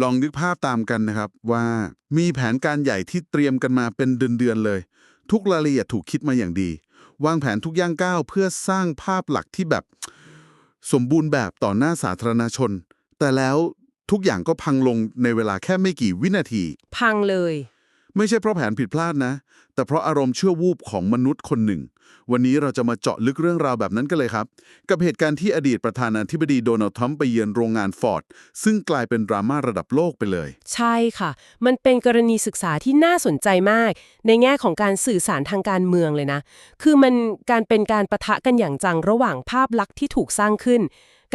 ลองนึกภาพตามกันนะครับว่ามีแผนการใหญ่ที่เตรียมกันมาเป็นเดือนๆเลย ทุกรายละเอียดถูกคิดมาอย่างดี วางแผนทุกย่างก้าวเพื่อสร้างภาพหลักที่แบบ สมบูรณ์แบบต่อหน้าสาธารณชน แต่แล้วทุกอย่างก็พังลงในเวลาแค่ไม่กี่วินาที พังเลย ไม่ใช่เพราะแผนผิดพลาดนะ แต่เพราะอารมณ์ชั่ววูบของมนุษย์คนหนึ่ง วันนี้เราจะมาเจาะลึกเรื่องราวแบบนั้นกันเลยครับ กับเหตุการณ์ที่อดีตประธานาธิบดีโดนัลด์ทรัมป์ไปเยือนโรงงานฟอร์ด ซึ่งกลายเป็นดราม่าระดับโลกไปเลย ใช่ค่ะ มันเป็นกรณีศึกษาที่น่าสนใจมาก ในแง่ของการสื่อสารทางการเมืองเลยนะ คือมันการเป็นการประทะกันอย่างจังระหว่างภาพลักษณ์ที่ถูกสร้างขึ้น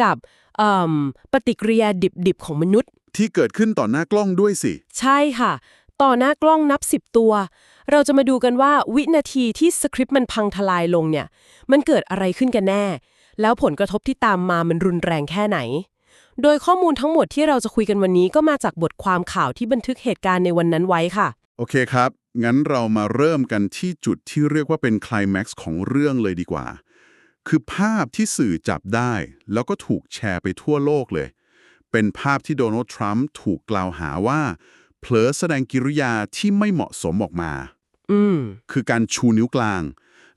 กับเอิ่มปฏิกิริยาดิบๆของมนุษย์ที่เกิดขึ้นต่อหน้ากล้องด้วยสิ ใช่ค่ะ ต่อหน้ากล้องนับสิบตัว เราจะมาดูกันว่าวินาทีที่สคริปต์มันพังทลายลงเนี่ย มันเกิดอะไรขึ้นกันแน่ แล้วผลกระทบที่ตามมามันรุนแรงแค่ไหน โดยข้อมูลทั้งหมดที่เราจะคุยกันวันนี้ก็มาจากบทความข่าวที่บันทึกเหตุการณ์ในวันนั้นไว้ค่ะ โอเคครับ งั้นเรามาเริ่มกันที่จุดที่เรียกว่าเป็นคลแม็กซ์ของเรื่องเลยดีกว่า คือภาพที่สื่อจับได้ แล้วก็ถูกแชร์ไปทั่วโลกเลย เป็นภาพที่โดนัลด์ทรัมป์ถูกกล่าวหาว่า เผลอแสดงกิริยาที่ไม่เหมาะสมออกมา อืม คือการชูนิ้วกลาง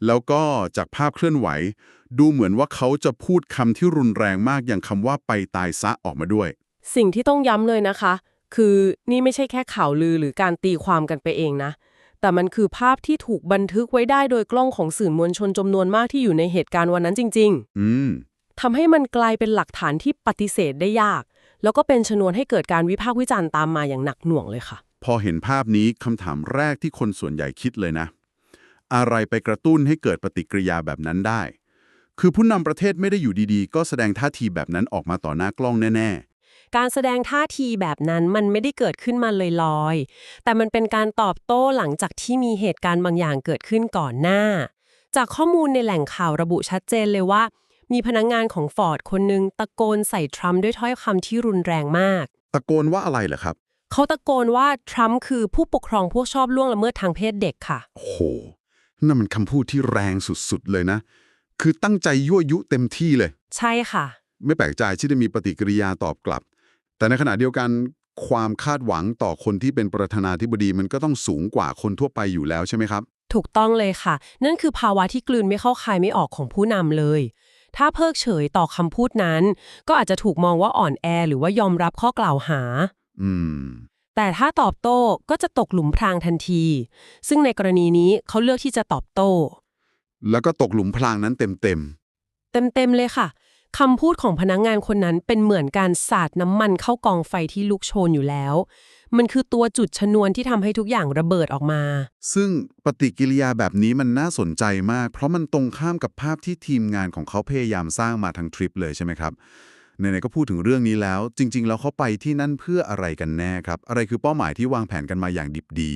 แล้วก็จากภาพเคลื่อนไหว ดูเหมือนว่าเขาจะพูดคำที่รุนแรงมากอย่างคำว่าไปตายซะออกมาด้วย สิ่งที่ต้องย้ำเลยนะคะ คือนี่ไม่ใช่แค่ข่าวลือหรือการตีความกันไปเองนะ แต่มันคือภาพที่ถูกบันทึกไว้ได้โดยกล้องของสื่อมวลชนจำนวนมากที่อยู่ในเหตุการณ์วันนั้นจริงอืมๆทำให้มันกลายเป็นหลักฐานที่ปฏิเสธได้ยาก แล้วก็เป็นชนวนให้เกิดการวิพากษ์วิจารณ์ตามมาอย่างหนักหน่วงเลยค่ะ พอเห็นภาพนี้คำถามแรกที่คนส่วนใหญ่คิดเลยนะ อะไรไปกระตุ้นให้เกิดปฏิกิริยาแบบนั้นได้ คือผู้นำประเทศไม่ได้อยู่ดีๆ ก็แสดงท่าทีแบบนั้นออกมาต่อหน้ากล้องแน่การแสดงท่าทีแบบนั้นมันไม่ได้เกิดขึ้นมาลอยๆ แต่มันเป็นการตอบโต้หลังจากที่มีเหตุการณ์บางอย่างเกิดขึ้นก่อนหน้า จากข้อมูลในแหล่งข่าวระบุชัดเจนเลยว่า มีพนักงงานของฟอร์ดคนหนึงตะโกนใส่ทรัมป์ด้วยถ้อยคำที่รุนแรงมากๆตะโกนว่าอะไรเหรอครับ เขาตะโกนว่าทรัมป์คือผู้ปกครองพวกชอบล่วงละเมิดทางเพศเด็กค่ะ โอ้โหนั่นมันคำพูดที่แรงสุดๆเลยนะ คือตั้งใจยั่วยุเต็มที่เลย ใช่ค่ะ ไม่แปลกใจที่จะมีปฏิกิริยาตอบกลับ แต่ในขณะเดียวกันความคาดหวังต่อคนที่เป็นประธานาธิบดีมันก็ต้องสูงกว่าคนทั่วไปอยู่แล้วใช่ไหมครับ ถูกต้องเลยค่ะ นั่นคือภาวะที่กลืนไม่เข้าคายไม่ออกของผู้นำเลย ถ้าเพิกเฉยต่อคำพูดนั้น ก็อาจจะถูกมองว่าอ่อนแอหรือว่ายอมรับข้อกล่าวหา อืม แต่ถ้าตอบโต้ก็จะตกหลุมพรางทันที ซึ่งในกรณีนี้เขาเลือกที่จะตอบโต้ แล้วก็ตกหลุมพรางนั้นเต็มเต็มๆเลยค่ะคำพูดของพนักงงานคนนั้นเป็นเหมือนการสาดน้ำมันเข้ากองไฟที่ลุกโชนอยู่แล้ว มันคือตัวจุดชนวนที่ทำให้ทุกอย่างระเบิดออกมาๆซึ่งปฏิกิริยาแบบนี้มันน่าสนใจมาก เพราะมันตรงข้ามกับภาพที่ทีมงานของเขาพยายามสร้างมาทั้งทริปเลยใช่ไหมครับไหนๆก็พูดถึงเรื่องนี้แล้ว จริง ๆ แล้วเขาไปที่นั่นเพื่ออะไรกันแน่ครับ อะไรคือเป้าหมายที่วางแผนกันมาอย่างดิบดี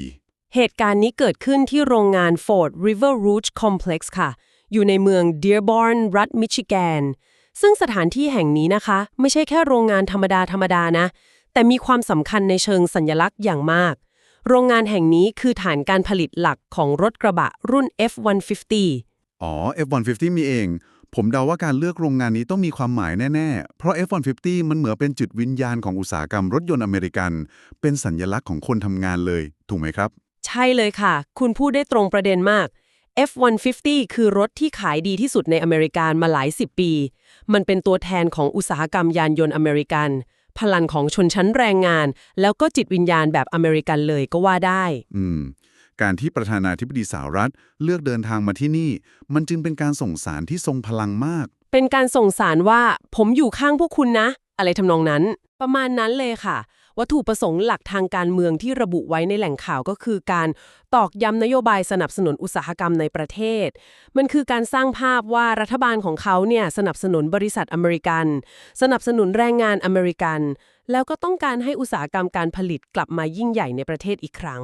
เหตุการณ์นี้เกิดขึ้นที่โรงงาน Ford River Rouge Complex ค่ะ อยู่ในเมือง Dearborn รัฐมิชิแกนซึ่งสถานที่แห่งนี้นะคะ ไม่ใช่แค่โรงงานธรรมดาธรรมดานะ แต่มีความสำคัญในเชิงสัญลักษณ์อย่างมาก โรงงานแห่งนี้คือฐานการผลิตหลักของรถกระบะรุ่น F-150 อ๋อ F150 มีเอง ผมเดาว่าการเลือกโรงงานนี้ต้องมีความหมายแน่ ๆ เพราะ F150 มันเหมือนเป็นจุดวิญญาณของอุตสาหกรรมรถยนต์อเมริกัน เป็นสัญลักษณ์ของคนทำงานเลย ถูกไหมครับ ใช่เลยค่ะ คุณพูดได้ตรงประเด็นมาก F-150 คือรถที่ขายดีที่สุดในอเมริกามาหลายสิบปี มันเป็นตัวแทนของอุตสาหกรรมยานยนต์อเมริกัน พลังของชนชั้นแรงงาน แล้วก็จิตวิญญาณแบบอเมริกันเลยก็ว่าได้ อืม การที่ประธานาธิบดีสหรัฐเลือกเดินทางมาที่นี่ มันจึงเป็นการส่งสารที่ทรงพลังมาก เป็นการส่งสารว่าผมอยู่ข้างพวกคุณนะ อะไรทำนองนั้น ประมาณนั้นเลยค่ะ วัตถุประสงค์หลักทางการเมืองที่ระบุไว้ในแหล่งข่าวก็คือการตอกย้ำนโยบายสนับสนุนอุตสาหกรรมในประเทศ มันคือการสร้างภาพว่ารัฐบาลของเขาเนี่ยสนับสนุนบริษัทอเมริกัน สนับสนุนแรงงานอเมริกัน แล้วก็ต้องการให้อุตสาหกรรมการผลิตกลับมายิ่งใหญ่ในประเทศอีกครั้ง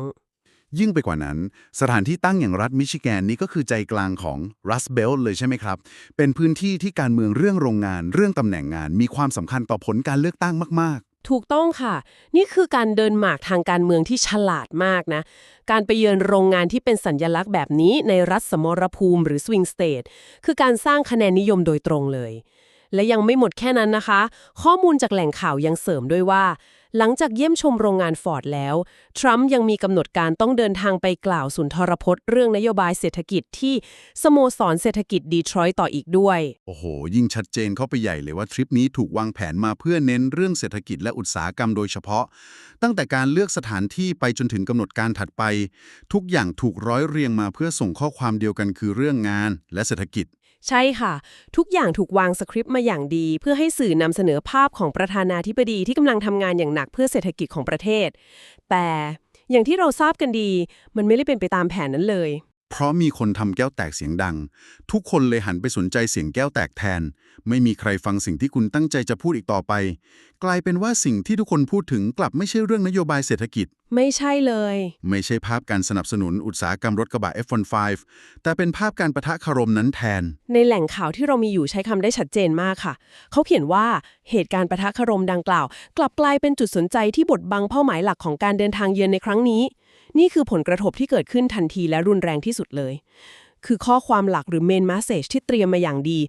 ยิ่งไปกว่านั้น สถานที่ตั้งอย่างรัฐมิชิแกนนี้ก็คือใจกลางของรัสเบลเลยใช่ไหมครับ เป็นพื้นที่ที่การเมืองเรื่องโรงงาน เรื่องตำแหน่งงาน มีความสำคัญต่อผลการเลือกตั้งมาก ถูกต้องค่ะ นี่คือการเดินหมากทางการเมืองที่ฉลาดมากนะ การไปเยือนโรงงานที่เป็นสัญญลักษณ์แบบนี้ในรัฐสมรภูมิหรือสวิงสเตทคือการสร้างคะแนนนิยมโดยตรงเลย และยังไม่หมดแค่นั้นนะคะ ข้อมูลจากแหล่งข่าวยังเสริมด้วยว่า หลังจากเยี่ยมชมโรงงานฟอร์ดแล้ว ทรัมป์ยังมีกำหนดการต้องเดินทางไปกล่าวสุนทรพจน์เรื่องนโยบายเศรษฐกิจที่สโมสรเศรษฐกิจดีทรอยต์ต่ออีกด้วย โอ้โห ยิ่งชัดเจนเข้าไปใหญ่เลยว่าทริปนี้ถูกวางแผนมาเพื่อเน้นเรื่องเศรษฐกิจและอุตสาหกรรมโดยเฉพาะ ตั้งแต่การเลือกสถานที่ไปจนถึงกำหนดการถัดไป ทุกอย่างถูกร้อยเรียงมาเพื่อส่งข้อความเดียวกันคือเรื่องงานและเศรษฐกิจ ใช่ค่ะ ทุกอย่างถูกวางสคริปต์มาอย่างดี เพื่อให้สื่อนำเสนอภาพของประธานาธิบดีที่กำลังทำงานอย่างหนักเพื่อเศรษฐกิจของประเทศ แต่อย่างที่เราทราบกันดี มันไม่ได้เป็นไปตามแผนนั้นเลย เพราะมีคนทำแก้วแตกเสียงดัง ทุกคนเลยหันไปสนใจเสียงแก้วแตกแทน ไม่มีใครฟังสิ่งที่คุณตั้งใจจะพูดอีกต่อไป กลายเป็นว่าสิ่งที่ทุกคนพูดถึงกลับไม่ใช่เรื่องนโยบายเศรษฐกิจ ไม่ใช่เลย ไม่ใช่ภาพการสนับสนุนอุตสาหกรรมรถกระบะ F15 แต่เป็นภาพการประทะคารมนั้นแทน ในแหล่งข่าวที่เรามีอยู่ใช้คำได้ชัดเจนมากค่ะ เขาเขียนว่าเหตุการณ์ปะทะคารมดังกล่าว กลับกลายเป็นจุดสนใจที่บดบังเป้าหมายหลักของการเดินทางเยือนในครั้งนี้ นี่คือผลกระทบที่เกิดขึ้นทันทีและรุนแรงที่สุดเลย คือข้อความหลักหรือเมนมาสเซจที่เตรียมมาอย่างดี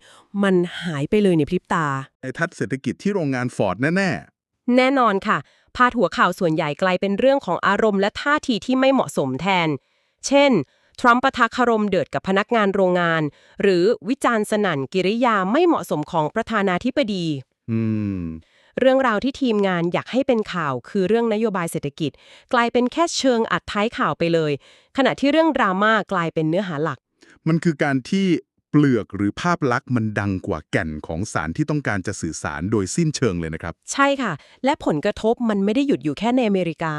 มันหายไปเลยในพริบตา ในทัศน์เศรษฐกิจที่โรงงานฟอร์ดแน่ แน่นอนค่ะ พาดหัวข่าวส่วนใหญ่กลายเป็นเรื่องของอารมณ์และท่าทีที่ไม่เหมาะสมแทน เช่น ทรัมป์ปะทะคารมเดือดกับพนักงานโรงงาน หรือวิจารณ์สนั่นกิริยาไม่เหมาะสมของประธานาธิบดี ๆ อืม เรื่องราวที่ทีมงานอยากให้เป็นข่าวคือเรื่องนโยบายเศรษฐกิจ กลายเป็นแค่เชิงอัดท้ายข่าวไปเลย ขณะที่เรื่องดราม่ากลายเป็นเนื้อหาหลัก มันคือการที่เปลือกหรือภาพลักษณ์มันดังกว่าแก่นของสารที่ต้องการจะสื่อสารโดยสิ้นเชิงเลยนะครับ ใช่ค่ะ และผลกระทบมันไม่ได้หยุดอยู่แค่ในอเมริกา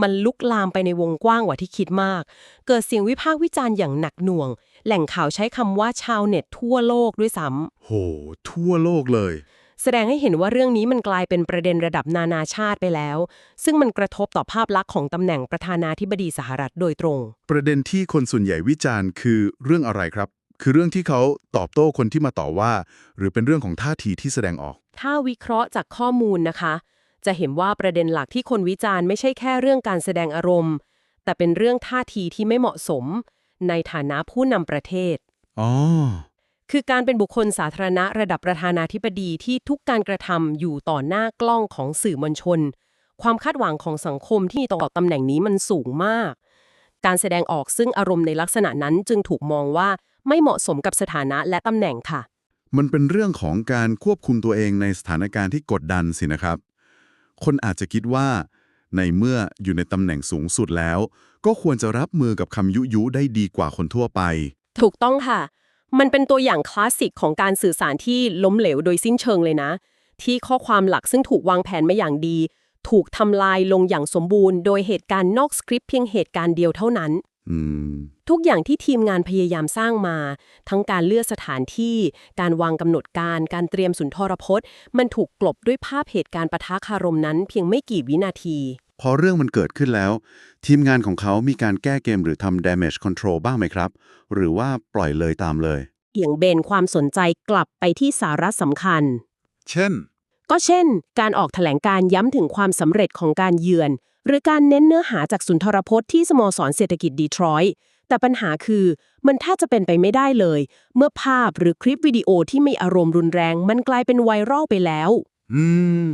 มันลุกลามไปในวงกว้างกว่าที่คิดมาก เกิดเสียงวิพากษ์วิจารณ์อย่างหนักหน่วง แหล่งข่าวใช้คำว่าชาวเน็ตทั่วโลกด้วยซ้ำโห ทั่วโลกเลย แสดงให้เห็นว่าเรื่องนี้มันกลายเป็นประเด็นระดับนานาชาติไปแล้ว ซึ่งมันกระทบต่อภาพลักษณ์ของตำแหน่งประธานาธิบดีสหรัฐโดยตรง ประเด็นที่คนส่วนใหญ่วิจารณ์คือเรื่องอะไรครับ คือเรื่องที่เขาตอบโต้คนที่มาต่อว่า หรือเป็นเรื่องของท่าทีที่แสดงออก ถ้าวิเคราะห์จากข้อมูลนะคะ จะเห็นว่าประเด็นหลักที่คนวิจารณ์ไม่ใช่แค่เรื่องการแสดงอารมณ์ แต่เป็นเรื่องท่าทีที่ไม่เหมาะสม ในฐานะผู้นำประเทศอ๋อ คือการเป็นบุคคลสาธารณะระดับประธานาธิบดีที่ทุกการกระทำอยู่ต่อหน้ากล้องของสื่อมวลชน ความคาดหวังของสังคมที่ต่อตำแหน่งนี้มันสูงมาก การแสดงออกซึ่งอารมณ์ในลักษณะนั้นจึงถูกมองว่าไม่เหมาะสมกับสถานะและตำแหน่งค่ะ มันเป็นเรื่องของการควบคุมตัวเองในสถานการณ์ที่กดดันสินะครับ คนอาจจะคิดว่า ในเมื่ออยู่ในตำแหน่งสูงสุดแล้ว ก็ควรจะรับมือกับคำยุยุได้ดีกว่าคนทั่วไป ถูกต้องค่ะ มันเป็นตัวอย่างคลาสสิกของการสื่อสารที่ล้มเหลวโดยสิ้นเชิงเลยนะ ที่ข้อความหลักซึ่งถูกวางแผนมาอย่างดี ถูกทำลายลงอย่างสมบูรณ์ โดยเหตุการณ์นอกสคริปต์เพียงเหตุการณ์เดียวเท่านั้นอืมทุกอย่างที่ทีมงานพยายามสร้างมา ทั้งการเลือกสถานที่ การวางกำหนดการ การเตรียมสุนทรพจน์ มันถูกกลบด้วยภาพเหตุการณ์ปะทะคารมนั้น เพียงไม่กี่วินาที พอเรื่องมันเกิดขึ้นแล้ว ทีมงานของเขามีการแก้เกมหรือทำ damage control บ้างไหมครับ หรือว่าปล่อยเลยตามเลยเอียงเบนความสนใจกลับไปที่สาระสำคัญ เช่น ก็เช่น การออกแถลงการย้ำถึงความสำเร็จของการเยือน หรือการเน้นเนื้อหาจากสุนทรพจน์ที่สโมสรเศรษฐกิจดีทรอยต์แต่ปัญหาคือมันแทบจะเป็นไปไม่ได้เลย เมื่อภาพหรือคลิปวิดีโอที่มีอารมณ์รุนแรง มันกลายเป็นไวรัลไปแล้ว อืม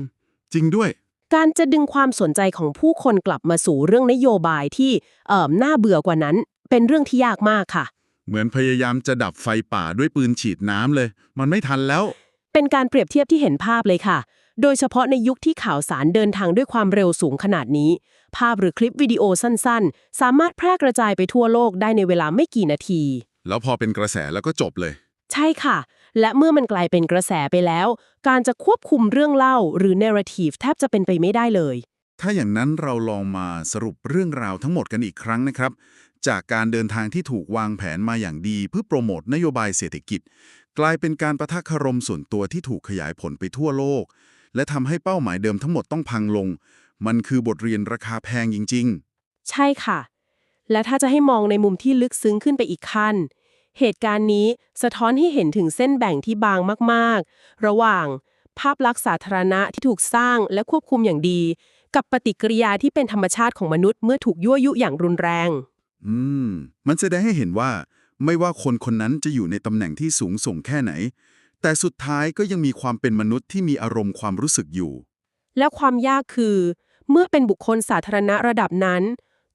จริงด้วย การจะดึงความสนใจของผู้คนกลับมาสู่เรื่องนโยบายที่เอ่อน่าเบื่อกว่านั้น เป็นเรื่องที่ยากมากค่ะ เหมือนพยายามจะดับไฟป่าด้วยปืนฉีดน้ำเลย มันไม่ทันแล้ว เป็นการเปรียบเทียบที่เห็นภาพเลยค่ะ โดยเฉพาะในยุคที่ข่าวสารเดินทางด้วยความเร็วสูงขนาดนี้ ภาพหรือคลิปวิดีโอสั้นๆ สามารถแพร่กระจายไปทั่วโลกได้ในเวลาไม่กี่นาที แล้วพอเป็นกระแสแล้วก็จบเลย ใช่ค่ะ และเมื่อมันกลายเป็นกระแสไปแล้ว การจะควบคุมเรื่องเล่าหรือ narrative แทบจะเป็นไปไม่ได้เลย ถ้าอย่างนั้นเราลองมาสรุปเรื่องราวทั้งหมดกันอีกครั้งนะครับ จากการเดินทางที่ถูกวางแผนมาอย่างดีเพื่อโปรโมทนโยบายเศรษฐกิจ กลายเป็นการประทะคารมส่วนตัวที่ถูกขยายผลไปทั่วโลก และทำให้เป้าหมายเดิมทั้งหมดต้องพังลง มันคือบทเรียนราคาแพงจริงใช่ค่ะ และถ้าจะให้มองในมุมที่ลึกซึ้งขึ้นไปอีกขั้น เหตุการณ์นี้สะท้อนให้เห็นถึงเส้นแบ่งที่บางมากๆ ระหว่าง ภาพลักษณ์สาธารณะที่ถูกสร้างและควบคุมอย่างดี กับปฏิกิริยาที่เป็นธรรมชาติของมนุษย์เมื่อถูกยั่วยุอย่างรุนแรงๆอืม มันแสดงให้เห็นว่า ไม่ว่าคนคนนั้นจะอยู่ในตำแหน่งที่สูงส่งแค่ไหน แต่สุดท้ายก็ยังมีความเป็นมนุษย์ที่มีอารมณ์ความรู้สึกอยู่ และความยากคือ เมื่อเป็นบุคคลสาธารณะระดับนั้น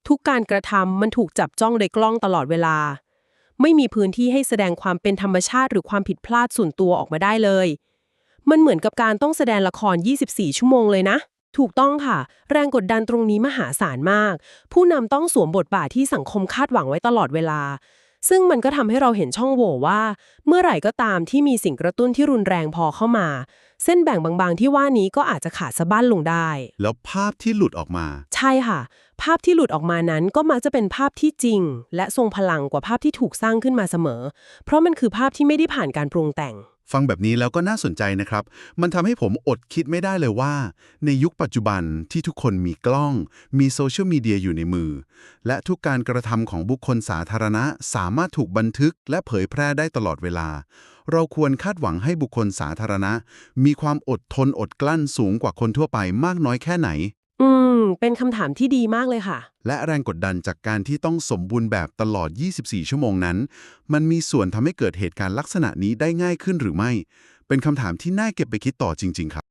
ทุกการกระทำมันถูกจับจ้องโดยกล้องตลอดเวลา ไม่มีพื้นที่ให้แสดงความเป็นธรรมชาติหรือความผิดพลาดส่วนตัวออกมาได้เลย มันเหมือนกับการต้องแสดงละคร 24 ชั่วโมงเลยนะ ถูกต้องค่ะ แรงกดดันตรงนี้มหาศาลมาก ผู้นำต้องสวมบทบาทที่สังคมคาดหวังไว้ตลอดเวลา ซึ่งมันก็ทำให้เราเห็นช่องโหว่ว่า เมื่อไหร่ก็ตามที่มีสิ่งกระตุ้นที่รุนแรงพอเข้ามา เส้นแบ่งบางๆ ที่ว่านี้ก็อาจจะขาดสะบั้นลงได้ แล้วภาพที่หลุดออกมา ใช่ค่ะ ภาพที่หลุดออกมานั้นก็มักจะเป็นภาพที่จริง และทรงพลังกว่าภาพที่ถูกสร้างขึ้นมาเสมอ เพราะมันคือภาพที่ไม่ได้ผ่านการปรุงแต่ง ฟังแบบนี้แล้วก็น่าสนใจนะครับ มันทำให้ผมอดคิดไม่ได้เลยว่า ในยุคปัจจุบันที่ทุกคนมีกล้อง มีโซเชียลมีเดียอยู่ในมือ และทุกการกระทำของบุคคลสาธารณะ สามารถถูกบันทึก และเผยแพร่ได้ตลอดเวลา เราควรคาดหวังให้บุคคลสาธารณะ มีความอดทนอดกลั้นสูงกว่าคนทั่วไปมากน้อยแค่ไหน อืม เป็นคำถามที่ดีมากเลยค่ะ และแรงกดดันจากการที่ต้องสมบูรณ์แบบตลอด 24 ชั่วโมงนั้น มันมีส่วนทำให้เกิดเหตุการณ์ลักษณะนี้ได้ง่ายขึ้นหรือไม่ เป็นคำถามที่น่าเก็บไปคิดต่อจริง ๆ ครับ